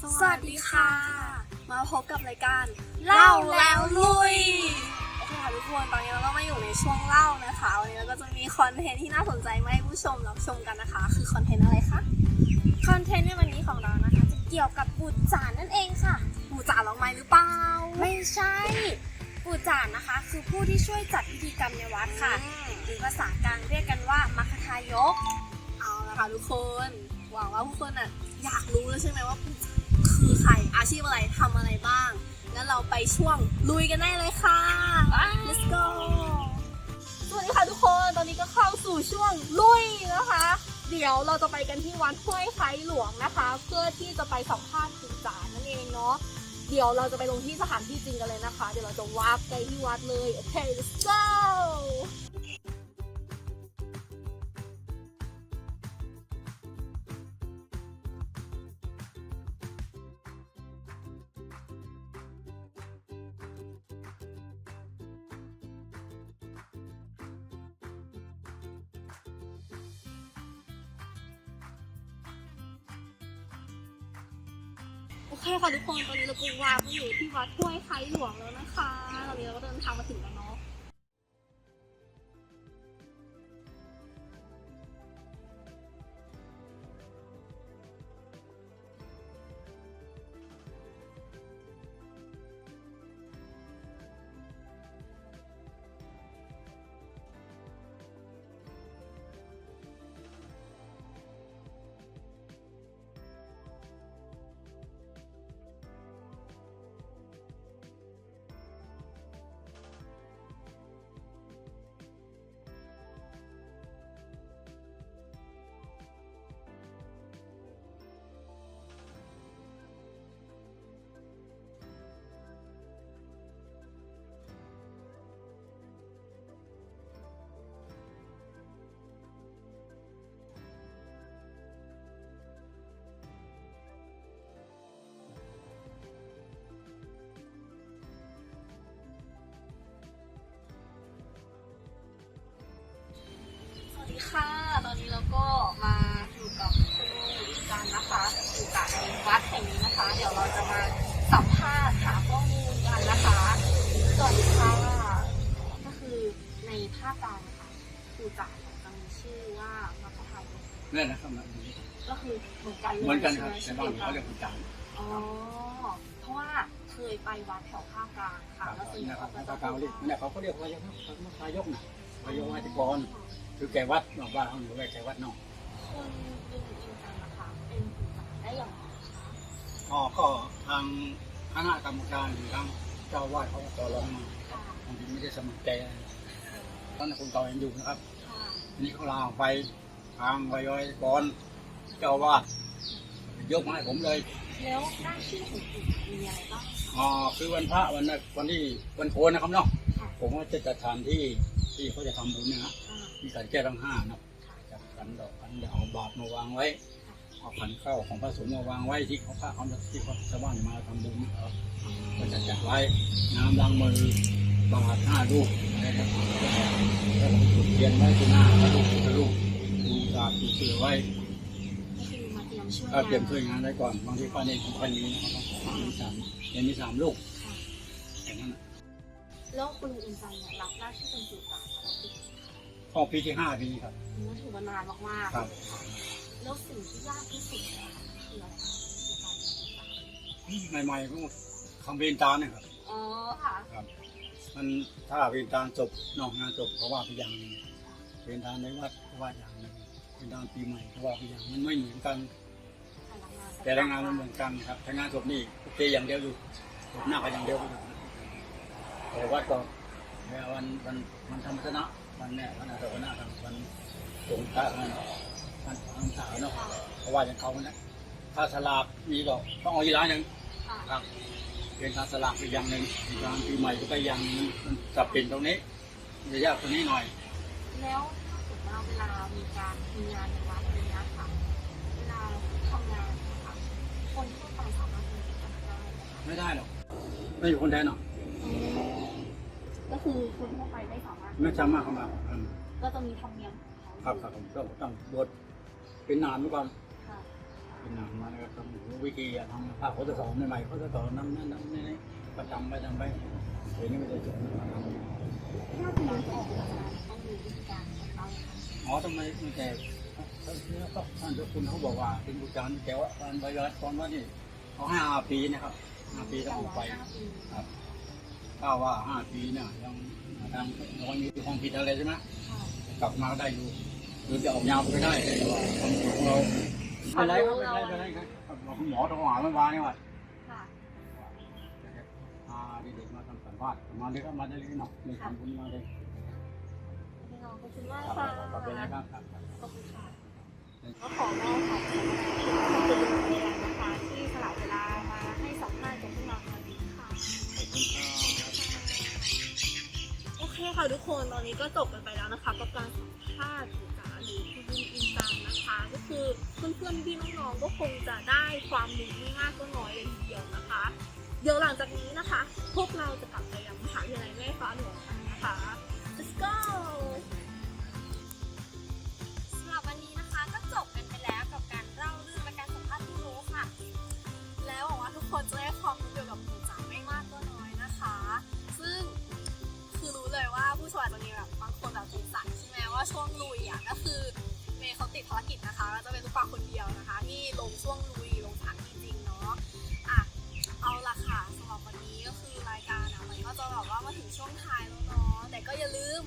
สวัสดีค่ะ มาพบกับรายการเล่าแล้วลุยโอเคค่ะทุกคนตอนนี้เราก็มาอยู่ในช่วงเล่านะคะวันนี้เราก็จะมีคอนเทนต์ที่น่าสนใจมาให้ผู้ชมรับชมกันนะคะ คือคอนเทนต์อะไรคะคอนเทนต์ในวันนี้ของเรานะคะจะเกี่ยวกับปูจานนั่นเองค่ะหมูจ่าร้องไม้หรือเปล่าไม่ใช่ปูจานนะคะ คือผู้ที่ช่วยจัดพิธีกรรมในวัดค่ะหรือภาษากลางเรียกกันว่ามัคคทายก เอาละค่ะทุกคนหวังว่าทุกคนอะอยากรู้แล้วใช่ไหมว่าผู้จ่า คือใครอาชีพอะไรทำอะไรบ้าง งั้นเราไปช่วงลุยกันได้เลยค่ะ let's go สวัสดีค่ะทุกคนตอนนี้ก็เข้าสู่ช่วงลุยนะคะ เดี๋ยวเราจะไปกันที่วัดห้วยไคหลวงนะคะ เพื่อที่จะไปสัมภาษณ์คุณจ๋านั่นเองเนาะเดี๋ยวเราจะไปลงที่สถานที่จริงกันเลยนะคะ เดี๋ยวเราจะวาร์ปไปที่วัดเลยโอเค let's go โอเคค่ะทุกคนตอนนี้เราก็วาร์ปอยู่ที่วัดห้วยไคหลวงแล้วนะคะตอนนี้เราก็เดินทางมาถึงแล้วเนาะ ค่ะ ตอนนี้เราก็มาอยู่กับคุณลุงอีกกันนะคะอยู่กับในวัดแห่งนี้นะคะ เดี๋ยวเราจะมาสัมภาษณ์หาข้อมูลกันนะคะสวัสดีค่ะก็คือในภาคกลางนะคะปู่จ่าเนี่ยจะมีชื่อว่ามัคคทายกนั่นนะครับนะก็คือเหมือนกันเลยเหมือนกันครับใช่แต่ไหมบ้านเขาเรียกคุณจังอ๋อเพราะว่าเคยไปวัดแถวภาคกลางค่ะแล้วส่วนใหญ่เนี่ยเขาก็เขาจะกลางเรียกเนี่ยเขาก็เรียกว่ายกเขาก็พายกนะพายกมาติกร คือแกวัดนอกบ้านเขาอยู่แกวัดนอกคนดูจริงจังนะคะเป็นปู่จ่าได้อย่างไรคะอ๋อก็ทางคณะกรรมการหรือทางเจ้าวาดเขาก็ต่อรองมาค่ะบางทีไม่ได้สมัครใจตอนนั้นคุณต่อยังอยู่นะครับค่ะอันนี้เขาลาออกไปทางวายอยกรเจ้าวาดยกมาให้ผมเลย แล้วหน้าที่ของปู่มีอะไรบ้างคะอ๋อคือวันพระวันนั้นวันที่วันโกนนะครับเนาะค่ะผมว่าจะจัดสถานที่ที่เขาจะทำบุญเนะฮะอ่า มีการแก้ทั้งห้านะจับขันดอกขันเดี๋ยวเอาบาตรมาวางไว้เอาขันข้าวของพระสงฆ์มาวางไว้ที่เขาพระเขาที่เขาชาวบ้านมาทำบุญนะครับก็จะจัดไว้น้ำล้างมือบาตรห้าลูกนะครับแล้วผมจุดเทียนไว้ที่หน้าพระลูกพระลูกดูบาตรดูเสือไว้ก็คือมาเตรียมช่วยก็เตรียมช่วยงานไว้ก่อนบางทีป้าเนรของพันนี้นะครับมีสามเนรมีสามลูกค่ะอย่างนั้นน่ะแล้วคุณลุงอินจังเนี่ยรับหน้าที่เป็นปู่จ่ามา แล้วปีเข้าปีที่ห้าปีนี้ครับนี้ถือว่านานมากๆครับเลยค่ะแล้วสิ่งที่ยากที่สุดเนี่ยคืออะไรคะในการเป็นปู่จ่าใหม่ๆก็คำเบนตาเนี่ยครับ อ๋อค่ะครับ มันถ้าเป็นการจบนอกงานจบเขาว่าไปอย่างหนึงเป็นทางในวัดเขาว่าอย่างหนึงเป็นทางปีใหม่เขาว่าไปอย่างมันไม่เหมือนกัน แต่ละงานมันเหมือนกันครับแต่งานจบนี่โอเคอย่างเดียวอยู่จบหน้าก็อย่างเดียวอยู่แต่วัดก็เนี่ยวันวันวันธรรมชนะ วันเนี่ยวันอาทิตย์วันหน้าครับวันสงกรานต์วันวันวันเสาร์เนาะเขาว่าอย่างเขาเนี่ยถ้าสลากมีก็ต้องเอาอีกร้านหนึ่งค่ะครับเป็นการสลากไปอย่างหนึ่งเป็นการปีใหม่ก็ไปอย่างหนึงมันจะเป็นตรงนี้มันจะยากตรงนี้หน่อย แล้วถ้าเกิดว่าเวลามีการมีงานในวัดอะไรเงี้ยค่ะเวลาทำงานนะคะคนทั่วไปสามารถมีกิจกรรมได้ไหมคะไม่ได้หรอกไม่อยู่คนแทนหรอก ก็คือคนทั่วไปไม่สามารถไม่สามารถเข้ามาอืมก็จะมีธรรมเนียมของเขาครับครับผมต้องต้องบวชเป็นนานเมื่อก่อนค่ะเป็นหนังมาแล้วก็ทำวิธีอะทำภาพโฆษณาใหม่ๆโฆษณานั้นนั้นนั้นนี่ประจำไปทำไปเดี๋ยวนี้ไม่ได้จบมาทำถ้าคุณน้องจะออกแบบนั้นต้องมีวิธีการของเขาค่ะอ๋อทำไมไม่แต่ท่านก็ท่านเจ้าคุณเขาบอกว่าเป็นบุญจารย์แต่ว่าตอนใบรัดตอนว่านี่เขาให้ห้าปีนะครับห้าปีต้องออกไป ห้าปี ครับ ถ้าว่าห้าปีเนี่ยยังทางยังมีความผิดอะไรใช่ไหมค่ะกลับมาได้อยู่หรือจะออกยาวไปได้แต่ว่าความผิดของเราไม่ไรครับไม่ไรไม่ไรครับคุณหมอโทรหาเมื่อวานนี่ว่าค่ะพาเด็กๆมาทำสัมภาษณ์มาเลยก็มาได้เลยเนาะมีทำบุญมาเลยพี่น้องขอบคุณมากครับค่ะขอบคุณนะครับครับขอบคุณค่ะ นี้ก็จบกันไปแล้วนะคะกับการสัมภาษณ์จ๋าหรือคุณบินอินตังนะคะ ก็คือเพื่อนๆพี่น้องๆก็คงจะได้ความรู้ไม่มากก็น้อยเลยทีเดียวนะคะ เดี๋ยวหลังจากนี้นะคะ พวกเราจะกลับไปยังมหาวิทยาลัยแม่ฟ้าหลวงกันนะคะ let's go ช่วงลุยอะก็คือเมย์เขาติดภารกิจนะคะก็จะเป็นลูกปลาคนเดียวนะคะ ที่ลงช่วงลุยลงสถานที่จริงเนาะอะเอาละค่ะสำหรับวันนี้ก็คือรายการอะมันก็จะแบบว่ามาถึงช่วงท้ายแล้วเนาะแต่ก็อย่าลืม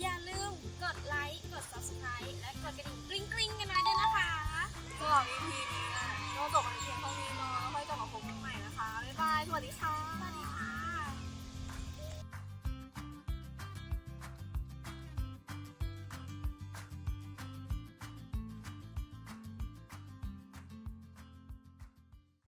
อย่าลืมกดไลค์กด subscribe และกดกระดิ่งกริ๊งกริ๊งกันไว้ด้วยนะคะสำหรับ EP นี้ก็จบกันเพียงเท่านี้เนาะไว้กลับมาพบกันใหม่นะคะบ๊ายบายสวัสดีค่ะ